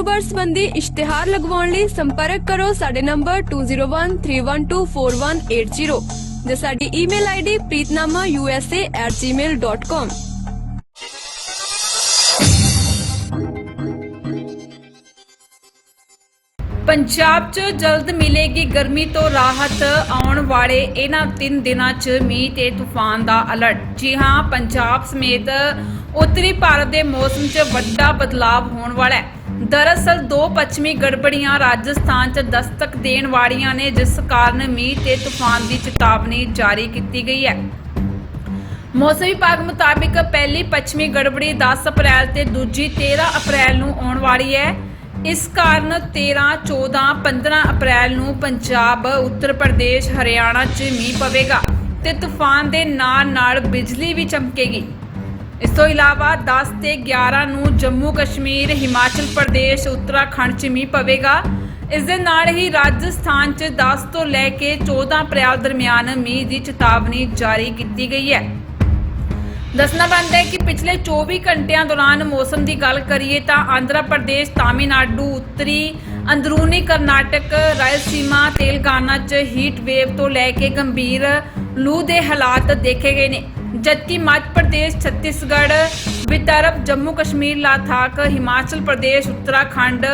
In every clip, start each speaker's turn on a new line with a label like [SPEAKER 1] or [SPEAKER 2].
[SPEAKER 1] ਕਾਰੋਬਾਰ ਸੰਬੰਧੀ ਇਸ਼ਤਿਹਾਰ ਲਗਵਾਉਣ ਲਈ ਸੰਪਰਕ ਕਰੋ ਸਾਡੇ ਨੰਬਰ 2013124180 ਜਾਂ ਸਾਡੀ ਈਮੇਲ ਆਈਡੀ preetnamausa@gmail.com
[SPEAKER 2] ਪੰਜਾਬ 'ਚ ਜਲਦ ਮਿਲੇਗੀ ਗਰਮੀ ਤੋਂ ਰਾਹਤ ਆਉਣ ਵਾਲੇ ਇਹਨਾਂ 3 ਦਿਨਾਂ 'ਚ ਮੀਂਹ ਤੇ ਤੂਫਾਨ ਦਾ ਅਲਰਟ ਜੀ ਹਾਂ, ਪੰਜਾਬ ਸਮੇਤ ਉੱਤਰੀ ਭਾਰਤ ਦੇ ਮੌਸਮ 'ਚ ਵੱਡਾ ਬਦਲਾਅ ਹੋਣ ਵਾਲਾ ਹੈ। ਦਰਅਸਲ ਦੋ ਪੱਛਮੀ ਗੜਬੜੀਆਂ ਰਾਜਸਥਾਨ 'ਚ ਦਸਤਕ ਦੇਣ ਵਾਲੀਆਂ ਨੇ ਜਿਸ ਕਾਰਨ ਮੀਂਹ ਤੇ ਤੂਫਾਨ ਦੀ ਚੇਤਾਵਨੀ ਜਾਰੀ ਕੀਤੀ ਗਈ ਹੈ। ਮੌਸਮ ਵਿਭਾਗ ਮੁਤਾਬਿਕ ਪਹਿਲੀ ਪੱਛਮੀ ਗੜਬੜੀ 10 ਅਪ੍ਰੈਲ ਤੇ ਦੂਜੀ 13 ਅਪ੍ਰੈਲ ਨੂੰ ਆਉਣ ਵਾਲੀ ਹੈ। ਇਸ ਕਾਰਨ 13, 14, 15 ਅਪ੍ਰੈਲ ਨੂੰ ਪੰਜਾਬ, ਉੱਤਰ ਪ੍ਰਦੇਸ਼, ਹਰਿਆਣਾ 'ਚ ਮੀਂਹ ਪਵੇਗਾ ਤੇ ਤੂਫਾਨ ਦੇ ਨਾਲ-ਨਾਲ ਬਿਜਲੀ ਵੀ ਚਮਕੇਗੀ। ਇਸ ਤੋਂ ਇਲਾਵਾ 10 ਤੇ 11 ਨੂੰ ਜੰਮੂ ਕਸ਼ਮੀਰ, ਹਿਮਾਚਲ ਪ੍ਰਦੇਸ਼, ਉੱਤਰਾਖੰਡ 'ਚ ਮੀਂਹ ਪਵੇਗਾ। ਇਸ ਦੇ ਨਾਲ ਹੀ ਰਾਜਸਥਾਨ 'ਚ 10 ਤੋਂ ਲੈ ਕੇ 14 ਅਪ੍ਰੈਲ ਦਰਮਿਆਨ ਮੀਂਹ ਦੀ ਚੇਤਾਵਨੀ ਜਾਰੀ ਕੀਤੀ ਗਈ ਹੈ। ਦੱਸਣਾ ਬਣਦਾ ਹੈ ਕਿ ਪਿਛਲੇ 24 ਘੰਟਿਆਂ ਦੌਰਾਨ ਮੌਸਮ ਦੀ ਗੱਲ ਕਰੀਏ ਤਾਂ ਆਂਧਰਾ ਪ੍ਰਦੇਸ਼, ਤਾਮਿਲਨਾਡੂ, ਉੱਤਰੀ ਅੰਦਰੂਨੀ ਕਰਨਾਟਕ, ਰਾਇਲਸੀਮਾ, ਤੇਲੰਗਾਨਾ 'ਚ ਹੀਟ ਵੇਵ ਤੋਂ ਲੈ ਕੇ ਗੰਭੀਰ ਲੂ ਦੇ ਹਾਲਾਤ ਦੇਖੇ ਗਏ ਨੇ। ਜਦਕਿ ਮੱਧ ਪ੍ਰਦੇਸ਼, ਛੱਤੀਸਗੜ੍ਹ, ਵਿਦਰਭ, ਜੰਮੂ ਕਸ਼ਮੀਰ, ਲਾਥਾਕ, ਹਿਮਾਚਲ ਪ੍ਰਦੇਸ਼, ਉੱਤਰਾਖੰਡ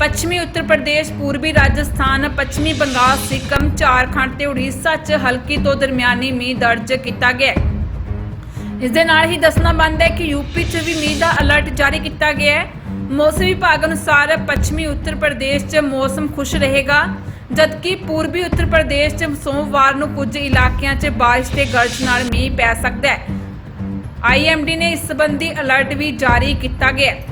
[SPEAKER 2] ਪੱਛਮੀ ਉੱਤਰ ਪ੍ਰਦੇਸ਼, ਪੂਰਬੀ ਰਾਜਸਥਾਨ, ਪੱਛਮੀ ਬੰਗਾਲ, ਸਿੱਕਮ, ਝਾਰਖੰਡ ਤੇ ਉੜੀਸਾ 'ਚ ਹਲਕੀ ਤੋਂ ਦਰਮਿਆਨੀ ਮੀਂਹ ਦਰਜ ਕੀਤਾ ਗਿਆ ਹੈ। ਇਸ ਦੇ ਨਾਲ ਹੀ ਦੱਸਣਾ ਬਣਦਾ ਹੈ ਕਿ ਯੂਪੀ 'ਚ ਵੀ ਮੀਂਹ ਦਾ ਅਲਰਟ ਜਾਰੀ ਕੀਤਾ ਗਿਆ ਹੈ। ਮੌਸਮ ਵਿਭਾਗ ਅਨੁਸਾਰ ਪੱਛਮੀ ਉੱਤਰ ਪ੍ਰਦੇਸ਼ 'ਚ ਮੌਸਮ ਖੁਸ਼ ਰਹੇਗਾ। ਜਦਕਿ ਪੂਰਬੀ ਉੱਤਰ ਪ੍ਰਦੇਸ਼ 'ਚ ਸੋਮਵਾਰ ਨੂੰ ਕੁਝ ਇਲਾਕਿਆਂ 'ਚ ਬਾਰਿਸ਼ ਤੇ ਗਰਜ ਨਾਲ ਮੀਂਹ ਪੈ ਸਕਦਾ ਹੈ। ਆਈਐਮਡੀ ਨੇ ਇਸ ਸੰਬੰਧੀ ਅਲਰਟ ਵੀ ਜਾਰੀ ਕੀਤਾ ਗਿਆ ਹੈ।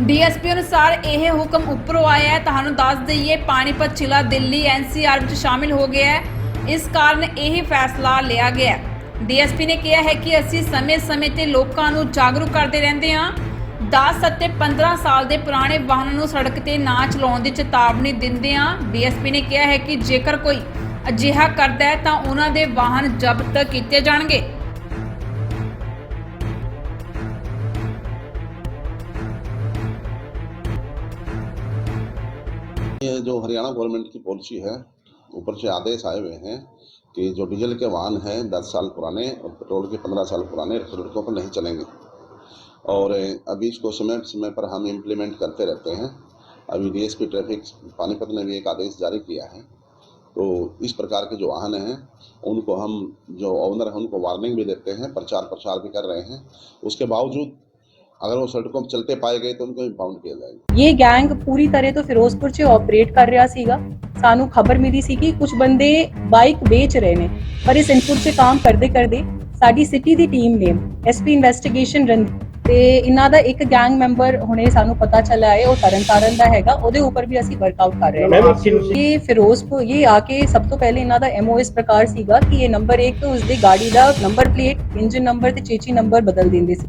[SPEAKER 2] ਡੀਐਸਪੀ ਅਨੁਸਾਰ ਇਹ ਹੁਕਮ ਉੱਪਰੋਂ ਆਇਆ ਹੈ। ਤੁਹਾਨੂੰ ਦੱਸ ਦਈਏ, ਪਾਣੀਪਤ ਜ਼ਿਲ੍ਹਾ ਦਿੱਲੀ ਐਨਸੀਆਰ ਵਿੱਚ ਸ਼ਾਮਿਲ ਹੋ ਗਿਆ ਹੈ। ਇਸ ਕਾਰਨ ਇਹ ਫੈਸਲਾ ਲਿਆ ਗਿਆ ਹੈ। ਡੀਐਸਪੀ ਨੇ ਕਿਹਾ ਹੈ ਕਿ ਅਸੀਂ ਸਮੇਂ-ਸਮੇਂ ਤੇ ਲੋਕਾਂ ਨੂੰ ਜਾਗਰੂਕ ਕਰਦੇ ਰਹਿੰਦੇ ਹਾਂ। 10 ਅਤੇ 15 ਸਾਲ ਦੇ ਪੁਰਾਣੇ ਵਾਹਨਾਂ ਨੂੰ ਸੜਕ ਤੇ ਨਾ ਚਲਾਉਣ ਦੀ ਚੇਤਾਵਨੀ ਦਿੰਦੇ ਹਾਂ ਡੀਐਸਪੀ ਨੇ ਕਿਹਾ ਹੈ ਕਿ ਜੇਕਰ ਕੋਈ ਅਜਿਹਾ ਕਰਦਾ ਹੈ ਤਾਂ ਉਹਨਾਂ ਦੇ ਵਾਹਨ ਜ਼ਬਤ ਕੀਤੇ ਜਾਣਗੇ
[SPEAKER 3] ये जो हरियाणा गवर्नमेंट की पॉलिसी है ऊपर से आदेश आए हुए हैं कि जो डीजल के वाहन हैं दस साल पुराने और पेट्रोल के पंद्रह साल पुराने सड़कों पर नहीं चलेंगे और अभी इसको समय समय पर हम इम्प्लीमेंट करते रहते हैं अभी डीएसपी ट्रैफिक पानीपत ने भी एक आदेश जारी किया है तो इस प्रकार के जो वाहन हैं उनको हम जो ऑनर हैं उनको वार्निंग भी देते हैं प्रचार प्रसार भी कर रहे हैं उसके बावजूद अगर वो सड़कों पर चलते पाए गए तो उनको इम्पाउंड किया जाएगा
[SPEAKER 4] ਇਹ ਗੈਂਗ ਪੂਰੀ ਤਰ੍ਹਾਂ ਤੋਂ ਫਿਰੋਜ਼ਪੁਰ 'ਚ ਆਪਰੇਟ ਕਰ ਰਿਹਾ ਸੀਗਾ ਸਾਨੂੰ ਖਬਰ ਮਿਲੀ ਸੀ ਕਿ ਕੁਝ ਬੰਦੇ ਬਾਈਕ ਵੇਚ ਰਹੇ ਨੇ ਪਰ ਇਸ ਇਨਪੁਟ 'ਚ ਕੰਮ ਕਰਦੇ ਕਰਦੇ ਸਾਡੀ ਸਿਟੀ ਦੀ ਟੀਮ ਨੇ ਐਸਪੀ ਇਨਵੈਸਟੀਗੇਸ਼ਨ ਰਨ ਤੇ ਇਹਨਾਂ ਦਾ ਇੱਕ ਗੈਂਗ ਮੈਂਬਰ ਹੁਣੇ ਸਾਨੂੰ ਪਤਾ ਚੱਲਿਆ ਹੈ ਉਹ ਤਰਨਤਾਰਨ ਦਾ ਹੈਗਾ ਉਹਦੇ ਉੱਪਰ ਵੀ ਅਸੀਂ ਵਰਕਆਊਟ ਕਰ ਰਹੇ ਹਾਂ। ਇਹ ਫਿਰੋਜ਼ਪੁਰ ਇਹ ਆ ਕੇ ਸਭ ਤੋਂ ਪਹਿਲੇ ਇਹਨਾਂ ਦਾ ਐਮਓ ਪ੍ਰਕਾਰ ਸੀਗਾ ਕਿ ਇਹ ਨੰਬਰ 1 ਤੋਂ ਉਸਦੀ ਗਾੜੀ ਦਾ ਨੰਬਰ ਪਲੇਟ ਇੰਜਨ ਨੰਬਰ ਤੇ ਚੇਚੀ ਨੰਬਰ ਬਦਲ ਦਿੰਦੇ ਸੀ।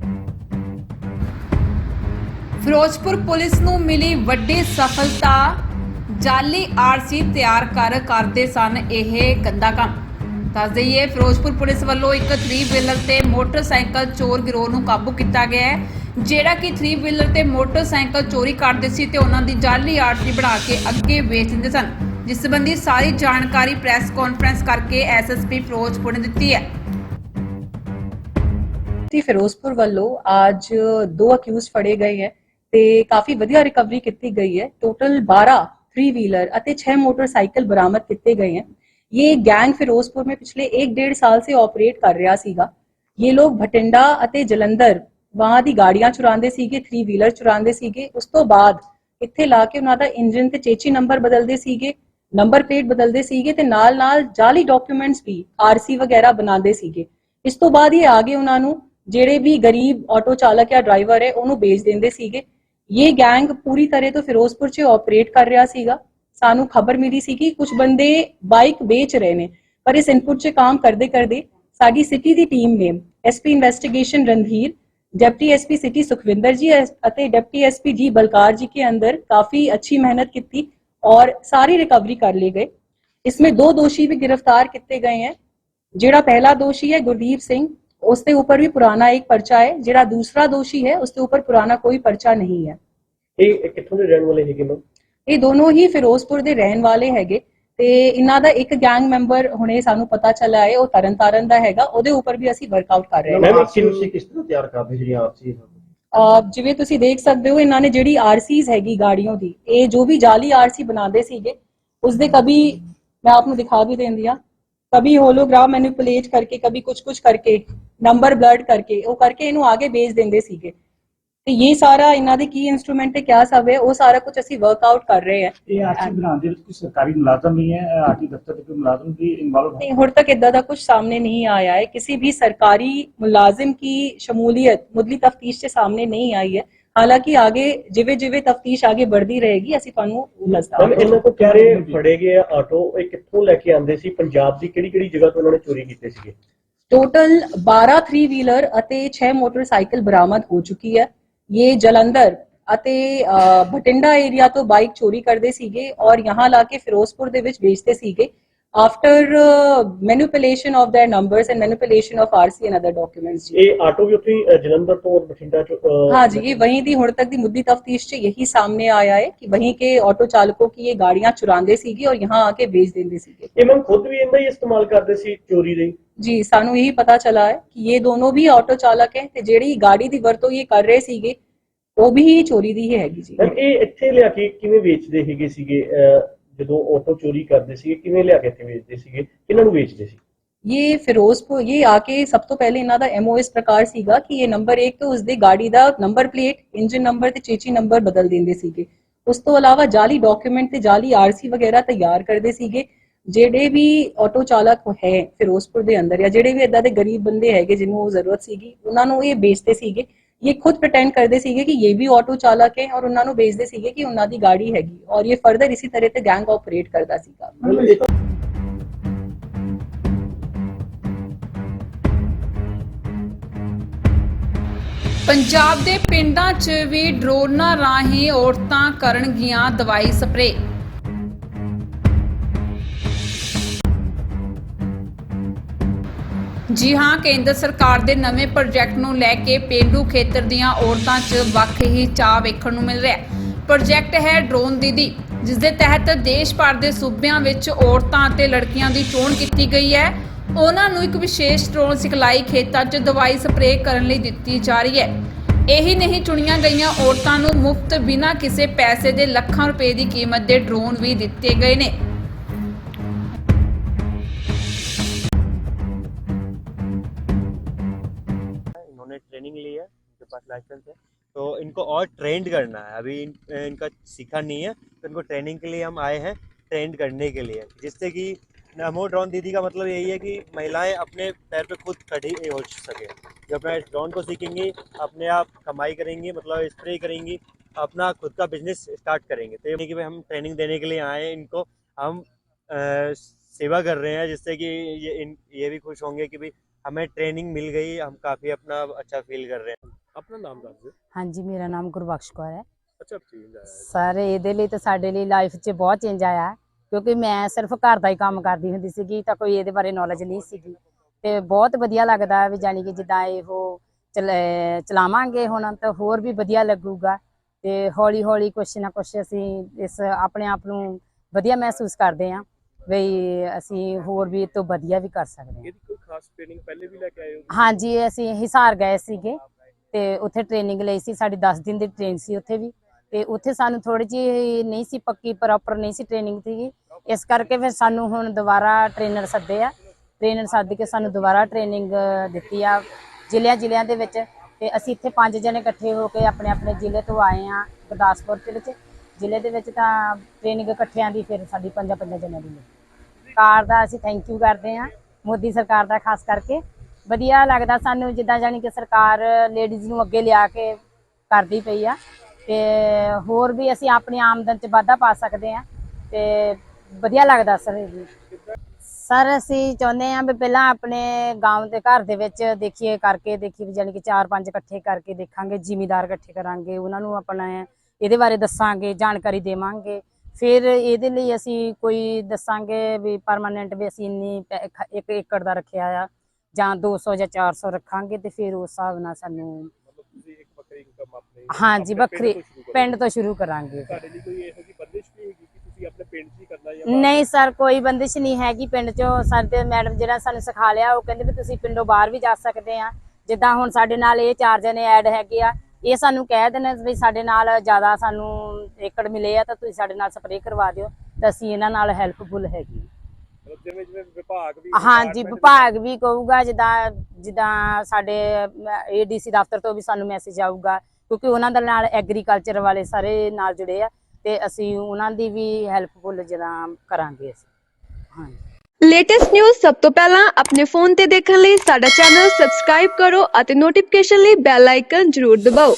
[SPEAKER 2] ਫਿਰੋਜ਼ਪੁਰ ਪੁਲਿਸ ਨੂੰ ਮਿਲੀ ਵੱਡੀ ਸਫਲਤਾ। ਜਾਲੀ ਆਰਸੀ ਤਿਆਰ ਕਰ ਕਰਦੇ ਸਨ ਇਹ ਗੰਦਾ ਕੰਮ। ਦੱਸ ਦਈਏ, ਫਿਰੋਜ਼ਪੁਰ ਪੁਲਿਸ ਵੱਲੋਂ ਇੱਕ 3 ਵੀਲਰ ਤੇ ਮੋਟਰਸਾਈਕਲ ਚੋਰ ਗਿਰੋਹ ਨੂੰ ਕਾਬੂ ਕੀਤਾ ਗਿਆ ਹੈ, ਜਿਹੜਾ ਕਿ 3 ਵੀਲਰ ਤੇ ਮੋਟਰਸਾਈਕਲ ਚੋਰੀ ਕਰਦੇ ਸੀ ਤੇ ਉਹਨਾਂ ਦੀ ਜਾਲੀ ਆਰਸੀ ਬਣਾ ਕੇ ਅੱਗੇ ਵੇਚ ਦਿੰਦੇ ਸਨ, ਜਿਸ ਸੰਬੰਧੀ ਸਾਰੀ ਜਾਣਕਾਰੀ ਪ੍ਰੈਸ ਕਾਨਫਰੰਸ ਕਰਕੇ ਐਸਐਸਪੀ ਫਿਰੋਜ਼ਪੁਰ ਨੇ ਦਿੱਤੀ ਹੈ।
[SPEAKER 4] ਤੇ ਫਿਰੋਜ਼ਪੁਰ ਵੱਲੋਂ ਅੱਜ ਦੋ ਅਕਿਊਜ਼ ਫੜੇ ਗਏ ਹੈ ਤੇ ਕਾਫੀ ਵਧੀਆ ਰਿਕਵਰੀ ਕੀਤੀ ਗਈ ਹੈ। ਟੋਟਲ 12 3 ਵੀਲਰ ਅਤੇ 6 ਮੋਟਰਸਾਈਕਲ ਬਰਾਮਦ ਕੀਤੇ ਗਏ ਹਨ ਇਹ ਗੈਂਗ ਫਿਰੋਜ਼ਪੁਰ ਮੇ ਪਿਛਲੇ 1.5 ਸਾਲ ਸੇ ਆਪਰੇਟ ਕਰ ਰਿਹਾ ਸੀਗਾ ਇਹ ਲੋਕ ਭਟਿੰਡਾ ਅਤੇ ਜਲੰਧਰ ਵਾਂ ਦੀ ਗਾੜੀਆਂ ਚੁਰਾਉਂਦੇ ਸੀਗੇ 3 ਵੀਲਰ ਚੁਰਾਉਂਦੇ ਸੀਗੇ ਉਸ ਤੋਂ ਬਾਅਦ ਇੱਥੇ ਲਾ ਕੇ ਉਹਨਾਂ ਦਾ ਇੰਜਨ ਤੇ ਚੇਚੀ ਨੰਬਰ ਬਦਲਦੇ ਸੀਗੇ ਨੰਬਰ ਪਲੇਟ ਬਦਲਦੇ ਸੀਗੇ ਤੇ ਨਾਲ ਨਾਲ ਜਾਲੀ ਡਾਕੂਮੈਂਟਸ ਵੀ ਆਰਸੀ ਵਗੈਰਾ ਬਣਾਉਂਦੇ ਸੀਗੇ ਇਸ ਤੋਂ ਬਾਅਦ ਇਹ ਆਗੇ ਉਹਨਾਂ ਨੂੰ ਜਿਹੜੇ ਵੀ ਗਰੀਬ ਆਟੋ ਚਾਲਕ ਜਾਂ ਡਰਾਈਵਰ ਹੈ ਉਹਨੂੰ ਵੇਚ ਦਿੰਦੇ ਸੀਗੇ ਇਹ ਗੈਂਗ ਪੂਰੀ ਤਰ੍ਹਾਂ ਤੋਂ ਫਿਰੋਜ਼ਪੁਰ 'ਚ ਆਪਰੇਟ ਕਰ ਰਿਹਾ ਸੀਗਾ ਸਾਨੂੰ ਖਬਰ ਮਿਲੀ ਸੀ ਕਿ ਕੁਝ ਬੰਦੇ ਬਾਈਕ ਵੇਚ ਰਹੇ ਨੇ ਪਰ ਇਸ ਇਨਪੁਟ 'ਚ ਕੰਮ ਕਰਦੇ ਕਰਦੇ ਸਾਡੀ ਸਿਟੀ ਦੀ ਟੀਮ ਨੇ SP investigation Randhir deputy SP city Sukhwinder ji ਅਤੇ डिप्टी एसपी जी बलकार जी के अंदर काफी अच्छी मेहनत की थी और सारी रिकवरी कर ली गई इसमें दो दोषी भी गिरफ्तार किए गए हैं ਜਿਹੜਾ ਪਹਿਲਾ ਦੋਸ਼ੀ ਹੈ ਗੁਰਦੀਪ ਸਿੰਘ ਉਸ ਦੇ ਉੱਪਰ ਵੀ ਪੁਰਾਣਾ ਇੱਕ ਪਰਚਾ ਹੈ ਜਿਹੜਾ ਦੂਸਰਾ ਦੋਸ਼ੀ ਹੈ ਉਸ ਦੇ ਉੱਪਰ ਪੁਰਾਣਾ ਕੋਈ ਪਰਚਾ ਨਹੀਂ ਹੈ
[SPEAKER 5] ਇਹ
[SPEAKER 4] ਦੋਨੋਂ ਹੀ ਫਿਰੋਜ਼ਪੁਰ ਦੇ ਰਹਿਣ ਵਾਲੇ ਹੈਗੇ ਤੇ ਇਹਨਾਂ ਦਾ ਇੱਕ ਗੈਂਗ ਮੈਂਬਰ ਹੁਣੇ ਸਾਨੂੰ ਪਤਾ ਚੱਲਾ ਹੈ ਉਹ ਤਰਨਤਾਰਨ ਦਾ ਹੈਗਾ ਉਹਦੇ ਉੱਪਰ ਵੀ ਅਸੀਂ ਵਰਕਆਊਟ ਕਰ ਰਹੇ ਹਾਂ।
[SPEAKER 5] ਮੈਮ ਤੁਸੀਂ ਕਿਸ ਤਰ੍ਹਾਂ ਤਿਆਰ ਕਰਦੇ ਜਿਹੜੀ ਆਰਸੀ
[SPEAKER 4] ਜਿਵੇਂ ਤੁਸੀਂ ਦੇਖ ਸਕਦੇ ਹੋ ਇਹਨਾਂ ਨੇ ਜਿਹੜੀ ਆਰਸੀਜ਼ ਹੈਗੀ ਗਾੜੀਆਂ ਦੀ ਇਹ ਜੋ ਵੀ ਜਾਲੀ ਆਰਸੀ ਬਣਾਉਂਦੇ ਸੀਗੇ ਉਸ ਦੇ ਕभी ਮੈਂ ਆਪ ਨੂੰ ਦਿਖਾ ਵੀ ਦੇਂਦੀ ਆ ਕभी ਹੋਲੋਗ੍ਰਾਮ ਮੈਨੀਪੂਲੇਟ ਕਰਕੇ ਕभी ਕੁਝ ਕੁਝ ਕਰਕੇ ਨੰਬਰ ਬਲਰਡ ਕਰਕੇ ਉਹ ਕਰਕੇ ਇਹਨੂੰ ਆਗੇ ਵੇਚ ਦਿੰਦੇ ਸੀਗੇ। ਤੇ ਇਹ ਸਾਰਾ ਇਹਨਾਂ ਦੇ ਕੀ ਇਨਸਟਰੂਮੈਂਟ ਤੇ ਕਿਆ ਸਭ ਹੈ ਉਹ ਸਾਰਾ ਕੁਝ ਅਸੀਂ ਵਰਕਆਊਟ ਕਰ ਰਹੇ ਹਾਂ।
[SPEAKER 6] ਇਹ ਆਰਟੀ ਬਣਾਉਣ ਦੇ ਵਿੱਚ ਸਰਕਾਰੀ ਮੁਲਾਜ਼ਮ ਨਹੀਂ ਹੈ ਆਰਟੀ ਦਫ਼ਤਰ ਦੇ ਮੁਲਾਜ਼ਮ ਵੀ ਇਨਵੋਲਵ
[SPEAKER 4] ਨਹੀਂ ਹੁਣ ਤੱਕ ਇਦਾਂ ਦਾ ਕੁਝ ਸਾਹਮਣੇ ਨਹੀਂ ਆਇਆ ਹੈ। ਕਿਸੇ ਵੀ ਸਰਕਾਰੀ ਮੁਲਾਜ਼ਮ ਕੀ ਸ਼ਮੂਲੀਅਤ ਮੁੱਢਲੀ ਤਫਤੀਸ਼ ਦੇ ਸਾਹਮਣੇ ਨਹੀਂ ਆਈ ਹੈ। ਹਾਲਾਂਕਿ ਆਗੇ ਜਿਵੇਂ ਜਿਵੇਂ ਤਫਤੀਸ਼ ਆਗੇ ਵੱਧਦੀ ਰਹੇਗੀ ਅਸੀਂ ਤੁਹਾਨੂੰ ਦੱਸਦਾ
[SPEAKER 5] ਇਹਨਾਂ ਕੋ ਕਿਹੜੇ ਫੜੇ ਗਏ ਆਟੋ? ਇਹ ਕਿੱਥੋਂ ਲੈ ਕੇ ਆਂਦੇ ਸੀ? ਪੰਜਾਬ ਦੀ ਕਿਹੜੀ ਕਿਹੜੀ ਜਗ੍ਹਾ ਤੋਂ ਉਹਨਾਂ ਨੇ ਚੋਰੀ ਕੀਤੇ ਸੀਗੇ?
[SPEAKER 4] ਟੋਟਲ 12 3 ਵੀਲਰ ਅਤੇ 6 ਮੋਟਰਸਾਈਕਲ ਬਰਾਮਦ ਹੋ ਚੁੱਕੀ ਹੈ। ਇਹ ਜਲੰਧਰ ਅਤੇ ਅ, ਬਠਿੰਡਾ ਏਰੀਆ ਤੋਂ ਬਾਈਕ ਚੋਰੀ ਕਰਦੇ ਸੀਗੇ ਔਰ ਯਹਾਂ ਲਾ ਕੇ ਫਿਰੋਜ਼ਪੁਰ ਦੇ ਵਿੱਚ ਵੇਚਦੇ ਸੀਗੇ after manipulation of their numbers and manipulation of RC and other documents ਜੀ
[SPEAKER 5] ਇਹ ਆਟੋ ਵੀ ਉੱਥੇ ਹੀ, ਅ, ਜਲੰਧਰ ਤੋਂ ਔਰ ਬਠਿੰਡਾ ਚ ਅ,
[SPEAKER 4] हाँ जी ये वहीं दी हुड़ तक दी मुद्दी तफ्तीश से यही सामने आया है कि वहीं के ऑटो चालकों की ये गाड़ियां चुरांदे सीगी और यहाँ आके बेच देंदे सीगे
[SPEAKER 5] ਇਹ ਮੈਮ ਖੁਦ ਵੀ ਇੰਨਾ ਹੀ ਇਸਤੇਮਾਲ ਕਰਦੇ ਸੀ ਚੋਰੀ ਦੇ
[SPEAKER 4] ਜੀ ਸਾਨੂੰ ਇਹੀ ਪਤਾ ਚਲਾ ਹੈ ਕਿ ਇਹ ਦੋਨੋਂ ਵੀ ਆਟੋ ਚਾਲਕ ਹੈ ਤੇ ਜਿਹੜੀ ਗਾੜੀ ਦੀ ਵਰਤੋਂ ਇਹ ਕਰ ਰਹੇ ਸੀਗੇ ਉਹ ਵੀ ਚੋਰੀ ਦੀ ਹੀ ਹੈਗੀ ਜੀ
[SPEAKER 5] ਮੈਮ ਇਹ ਇੱਥੇ ਲਿਆ ਕੇ ਕਿਵੇਂ ਵੇਚਦੇ ਹੈਗੇ ਸੀਗੇ ਅ, ਜਦੋਂ ਆਟੋ ਚੋਰੀ ਕਰਦੇ ਸੀਗੇ, ਕਿਵੇਂ ਲਿਆ ਕੇ ਇੱਥੇ ਵੇਚਦੇ ਸੀਗੇ? ਕਿਹਨਾਂ ਨੂੰ ਵੇਚਦੇ ਸੀ?
[SPEAKER 4] ਇਹ ਫਿਰੋਜ਼ਪੁਰ, ਇਹ ਆ ਕੇ ਸਭ ਤੋਂ ਪਹਿਲੇ ਇਹਨਾਂ ਦਾ ਐਮਓ ਇਸ ਸੀਗਾ ਕਿ ਇਹ ਨੰਬਰ 1 ਤੋਂ ਉਸਦੀ ਗਾੜੀ ਦਾ ਨੰਬਰ ਪਲੇਟ ਇੰਜਨ ਨੰਬਰ ਤੇ ਚੇਚੀ ਨੰਬਰ ਬਦਲ ਦਿੰਦੇ ਸੀਗੇ। ਉਸ ਤੋਂ ਇਲਾਵਾ ਜਾਲੀ ਡਾਕੂਮੈਂਟ ਤੇ ਜਾਲੀ ਆਰਸੀ ਵਗੈਰਾ ਤਿਆਰ ਕਰਦੇ ਸੀਗੇ, ਜਿਹੜੇ ਵੀ ਆਟੋ ਚਾਲਕ ਹੈ ਫਿਰੋਜ਼ਪੁਰ ਦੇ ਅੰਦਰ ਜਾਂ ਜਿਹੜੇ ਵੀ ਇਦਾਂ ਦੇ ਗਰੀਬ ਬੰਦੇ ਹੈਗੇ ਜਿਹਨੂੰ ਉਹ ਜ਼ਰੂਰਤ ਸੀਗੀ, ਉਹਨਾਂ ਨੂੰ ਇਹ ਵੇਚਦੇ ਸੀਗੇ। ਇਹ ਖੁਦ ਪ੍ਰਟੈਂਡ ਕਰਦੇ ਸੀਗੇ ਕਿ ਇਹ ਵੀ ਆਟੋ ਚਾਲਕ ਹੈ ਔਰ ਉਹਨਾਂ ਨੂੰ ਵੇਚਦੇ ਸੀਗੇ ਕਿ ਉਹਨਾਂ ਦੀ ਗਾੜੀ ਹੈਗੀ ਔਰ ਇਹ ਫਰਦਰ ਇਸੇ ਤਰ੍ਹਾਂ ਤੇ ਗੈਂਗ ਆਪਰੇਟ ਕਰਦਾ ਸੀਗਾ
[SPEAKER 2] ਪੰਜਾਬ ਦੇ ਪਿੰਡਾਂ 'ਚ ਵੀ ਡਰੋਨਾਂ ਰਾਹੀਂ ਔਰਤਾਂ ਕਰਨਗੀਆਂ ਦਵਾਈ ਸਪਰੇ ਜੀ ਹਾਂ, ਕੇਂਦਰ ਸਰਕਾਰ ਦੇ ਨਵੇਂ ਪ੍ਰੋਜੈਕਟ ਨੂੰ ਲੈ ਕੇ ਪਿੰਡੂ ਖੇਤਰ ਦੀਆਂ ਔਰਤਾਂ 'ਚ ਵੱਖ ਹੀ ਚਾਹ ਵੇਖਣ ਨੂੰ ਮਿਲ ਰਿਹਾ ਹੈ। ਪ੍ਰੋਜੈਕਟ ਹੈ ਡਰੋਨ ਦੀਦੀ ਜਿਸ ਦੇ ਤਹਿਤ ਦੇਸ਼ ਭਰ ਦੇ ਸੂਬਿਆਂ ਵਿੱਚ ਔਰਤਾਂ ਅਤੇ ਲੜਕੀਆਂ ਦੀ ਚੋਣ ਕੀਤੀ ਗਈ ਹੈ। ਉਹਨਾਂ ਨੂੰ ਇੱਕ ਵਿਸ਼ੇਸ਼ ਡਰੋਨ ਸਿਖਲਾਈ ਖੇਤਾਂ 'ਚ ਦਵਾਈ ਸਪਰੇਅ ਕਰਨ ਲਈ ਦਿੱਤੀ ਜਾ ਰਹੀ ਹੈ। ਇਹੀ ਨਹੀਂ, ਚੁਣੀਆਂ ਗਈਆਂ ਔਰਤਾਂ ਨੂੰ ਮੁਫਤ ਬਿਨਾਂ ਕਿਸੇ ਪੈਸੇ ਦੇ ਲੱਖਾਂ ਰੁਪਏ ਦੀ ਕੀਮਤ ਦੇ ਡਰੋਨ ਵੀ ਦਿੱਤੇ ਗਏ ਨੇ।
[SPEAKER 7] लाइसेंस है। तो इनको और ट्रेंड करना है। अभी इन, इनका सीखा नहीं है तो इनको ट्रेनिंग के लिए हम आए हैं ट्रेंड करने के लिए। जिससे कि नमो ड्रोन दीदी का मतलब यही है कि महिलाएँ अपने पैर पे खुद खड़ी हो सके। जो अपना ड्रोन को सीखेंगी अपने आप कमाई करेंगी मतलब स्प्रे करेंगी अपना खुद का बिज़नेस स्टार्ट करेंगे। तो ये कि भाई हम ट्रेनिंग देने के लिए आए हैं इनको हम सेवा कर रहे हैं जिससे कि ये इन ये भी खुश होंगे कि भाई हमें ट्रेनिंग मिल गई हम काफ़ी अपना अच्छा फील कर रहे हैं।
[SPEAKER 5] ਆਪਣਾ ਨਾਮ ਦੱਸ ਦਿਓ।
[SPEAKER 8] ਹਾਂਜੀ ਮੇਰਾ ਨਾਮ ਗੁਰਬਖਸ਼ ਕੌਰ ਹੈ।
[SPEAKER 5] ਅੱਛਾ ਚੇਂਜ ਆਇਆ।
[SPEAKER 8] ਸਰ ਇਹਦੇ ਲਈ ਤਾਂ ਸਾਡੇ ਲਈ ਲਾਈਫ 'ਚ ਬਹੁਤ ਚੇਂਜ ਆਇਆ। ਕਿਉਂਕਿ ਮੈਂ ਸਿਰਫ ਘਰ ਦਾ ਹੀ ਕੰਮ ਕਰਦੀ ਹੁੰਦੀ ਸੀਗੀ ਤਾਂ ਕੋਈ ਇਹਦੇ ਬਾਰੇ ਨੌਲੇਜ ਨਹੀਂ ਸੀਗੀ। ਤੇ ਬਹੁਤ ਵਧੀਆ ਲੱਗਦਾ ਵੀ ਜਾਨੀ ਕਿ ਜਿੱਦਾਂ ਇਹੋ ਚਲ- ਚਲਾਵਾਂਗੇ ਹੁਣ ਤਾਂ ਹੋਰ ਵੀ ਵਧੀਆ ਲੱਗੂਗਾ। ਤੇ ਹੌਲੀ ਹੌਲੀ ਕੁਛ ਨਾ ਕੁਛ ਅਸੀਂ ਇਸ ਆਪਣੇ ਆਪ ਨੂੰ ਵਧੀਆ ਮਹਿਸੂਸ ਕਰਦੇ ਹਾਂ ਵੀ ਅਸੀਂ ਹੋਰ ਵੀ ਇਹ ਤੋਂ ਵਧੀਆ ਵੀ ਕਰ ਸਕਦੇ ਹਾਂ।
[SPEAKER 5] ਇਹਦੀ ਕੋਈ ਖਾਸ ਟ੍ਰੇਨਿੰਗ ਪਹਿਲੇ ਵੀ ਲੈ ਕੇ ਆਏ ਹੋ?
[SPEAKER 8] ਹਾਂਜੀ ਅਸੀਂ ਹਿਸਾਰ ਗਏ ਸੀਗੇ। ਤੇ ਉੱਥੇ ਟ੍ਰੇਨਿੰਗ ਲਈ ਸੀ, ਸਾਡੀ 10 ਦਿਨ ਦੀ ਟ੍ਰੇਨ ਸੀ ਉੱਥੇ ਵੀ। ਤੇ ਉੱਥੇ ਸਾਨੂੰ ਥੋੜੀ ਜਿਹੀ ਨਹੀਂ ਸੀ ਪੱਕੀ ਪ੍ਰੋਪਰ ਨਹੀਂ ਸੀ ਟ੍ਰੇਨਿੰਗ ਸੀਗੀ। ਇਸ ਕਰਕੇ ਫਿਰ ਸਾਨੂੰ ਹੁਣ ਦੁਬਾਰਾ ਟ੍ਰੇਨਰ ਸੱਦੇ ਆ। ਟ੍ਰੇਨਰ ਸੱਦ ਕੇ ਸਾਨੂੰ ਦੁਬਾਰਾ ਟ੍ਰੇਨਿੰਗ ਦਿੱਤੀ ਆ, ਜ਼ਿਲ੍ਹਿਆਂ ਜ਼ਿਲ੍ਹਿਆਂ ਦੇ ਵਿੱਚ। ਤੇ ਅਸੀਂ ਇੱਥੇ ਪੰਜ ਜਣੇ ਇਕੱਠੇ ਹੋ ਕੇ ਆਪਣੇ ਆਪਣੇ ਜ਼ਿਲ੍ਹੇ ਤੋਂ ਆਏ ਆ, ਗੁਰਦਾਸਪੁਰ ਦੇ ਵਿੱਚ ਜ਼ਿਲ੍ਹੇ ਦੇ ਵਿੱਚ ਤਾਂ ਟ੍ਰੇਨਿੰਗ ਇਕੱਠਿਆਂ ਦੀ ਫਿਰ ਸਾਡੀ ਪੰਜਾਂ ਪੰਜਾਂ ਜਣਿਆਂ ਦੀ ਲੱਗੀ। ਸਰਕਾਰ ਦਾ ਅਸੀਂ ਥੈਂਕ ਯੂ ਕਰਦੇ ਹਾਂ ਮੋਦੀ ਸਰਕਾਰ ਦਾ ਖਾਸ ਕਰਕੇ। ਵਧੀਆ ਲੱਗਦਾ ਸਾਨੂੰ, ਜਿੱਦਾਂ ਜਾਨੀ ਕਿ ਸਰਕਾਰ ਲੇਡੀਜ਼ ਨੂੰ ਅੱਗੇ ਲਿਆ ਕੇ ਕਰਦੀ ਪਈ ਆ। ਤੇ ਹੋਰ ਵੀ ਅਸੀਂ ਆਪਣੀ ਆਮਦਨ 'ਚ ਵਾਧਾ ਪਾ ਸਕਦੇ ਆ ਤੇ ਵਧੀਆ ਲੱਗਦਾ ਸਰ ਜੀ ਸਰ, ਅਸੀਂ ਚਾਹੁੰਦੇ ਆ ਵੀ ਪਹਿਲਾਂ ਆਪਣੇ گاਉਂ ਦੇ ਘਰ ਦੇ ਵਿੱਚ ਦੇਖੀਏ, ਕਰਕੇ ਦੇਖੀ ਵੀ ਜਾਨੀ ਕਿ ਚਾਰ ਪੰਜ ਇਕੱਠੇ ਕਰਕੇ ਦੇਖਾਂਗੇ, ਜ਼ਿਮੀਦਾਰ ਇਕੱਠੇ ਕਰਾਂਗੇ, ਉਹਨਾਂ ਨੂੰ ਆਪਣਾ ਇਹਦੇ ਬਾਰੇ ਦੱਸਾਂਗੇ, ਜਾਣਕਾਰੀ ਦੇਵਾਂਗੇ। ਫਿਰ ਇਹਦੇ ਲਈ ਅਸੀਂ ਕੋਈ ਦੱਸਾਂਗੇ ਵੀ ਪਰਮਾਨੈਂਟ ਵੀ ਅਸੀਂ ਇੰਨੀ ਇੱਕ ਏਕੜ ਦਾ ਰੱਖਿਆ ਆ। ਜਾਂ 200 ਜਾਂ 400 ਰੱਖਾਂਗੇ ਤੇ ਫਿਰ ਉਸ ਹਿਸਾਬ ਨਾਲ ਸਾਨੂੰ
[SPEAKER 5] ਤੁਸੀਂ ਇੱਕ ਆਪਣੇ
[SPEAKER 8] ਹਾਂਜੀ,
[SPEAKER 5] ਆਪਣੇ
[SPEAKER 8] ਵੱਖਰੀ-
[SPEAKER 5] ਤੋਂ ਸ਼ੁਰੂ ਕਰੋ।
[SPEAKER 8] ਪਿੰਡ ਤੋਂ ਸ਼ੁਰੂ ਕਰਾਂਗੇ
[SPEAKER 5] ਤੁਹਾਡੇ ਲਈ ਕੋਈ ਇਹੋ ਜਿਹੀ ਬੰਦਿਸ਼ ਵੀ ਹੈਗੀ ਕਿ ਤੁਸੀਂ ਆਪਣੇ ਪਿੰਡ 'ਚ ਹੀ ਕਰਨਾ ਜਾਂ ਬਾਹਰ?
[SPEAKER 8] ਨਹੀਂ ਸਰ ਕੋਈ ਬੰਦਿਸ਼ ਨਹੀਂ ਹੈਗੀ ਪਿੰਡ ਚੋਂ ਸਾਡੇ ਮੈਡਮ ਜਿਹੜਾ ਸਾਨੂੰ ਸਿਖਾ ਲਿਆ ਉਹ ਕਹਿੰਦੇ ਵੀ ਤੁਸੀਂ ਪਿੰਡੋਂ ਬਾਹਰ ਵੀ ਜਾ ਸਕਦੇ ਆ ਜਿੱਦਾਂ ਹੁਣ ਸਾਡੇ ਨਾਲ ਇਹ ਚਾਰ ਜਣੇ ਐਡ ਹੈਗੇ ਆ ਇਹ ਸਾਨੂੰ ਕਹਿ ਦੇਣ ਵੀ ਸਾਡੇ ਨਾਲ ਜ਼ਿਆਦਾ ਸਾਨੂੰ ਏਕੜ ਮਿਲੇ ਆ ਤਾਂ ਤੁਸੀਂ ਸਾਡੇ ਨਾਲ ਸਪਰੇਅ ਕਰਵਾ ਦਿਓ ਤਾਂ ਅਸੀਂ ਇਹਨਾਂ ਨਾਲ ਹੈਲਪਫੁਲ ਹੈਗੀ
[SPEAKER 5] ਜਿਵੇਂ ਜਿਵੇਂ ਵਿਭਾਗ ਵੀ
[SPEAKER 8] ਹਾਂਜੀ
[SPEAKER 5] department
[SPEAKER 8] ਵਿਭਾਗ ਵੀ ਕਹੂਗਾ ਜਿੱਦਾਂ ਜਿੱਦਾਂ ਸਾਡੇ ਏਡੀਸੀ ਦਫ਼ਤਰ ਤੋਂ ਵੀ ਸਾਨੂੰ ਮੈਸੇਜ ਆਊਗਾ ਕਿਉਂਕਿ ਉਹਨਾਂ ਦੇ ਨਾਲ ਐਗਰੀਕਲਚਰ ਵਾਲੇ ਸਾਰੇ ਨਾਲ ਜੁੜੇ ਆ ਤੇ ਅਸੀਂ ਉਹਨਾਂ ਦੀ ਵੀ ਹੈਲਪਫੁਲ ਜਿੱਦਾਂ ਕਰਾਂਗੇ ਅਸੀਂ। ਹਾਂਜੀ।
[SPEAKER 1] ਲੇਟੈਸਟ ਨਿਊਜ਼ ਸਭ ਤੋਂ ਪਹਿਲਾਂ ਆਪਣੇ ਫੋਨ ਤੇ ਦੇਖਣ ਲਈ ਸਾਡਾ ਚੈਨਲ ਸਬਸਕ੍ਰਾਈਬ ਕਰੋ ਅਤੇ ਨੋਟੀਫਿਕੇਸ਼ਨ ਲਈ ਬੈਲ ਆਈਕਨ ਜ਼ਰੂਰ ਦਬਾਓ।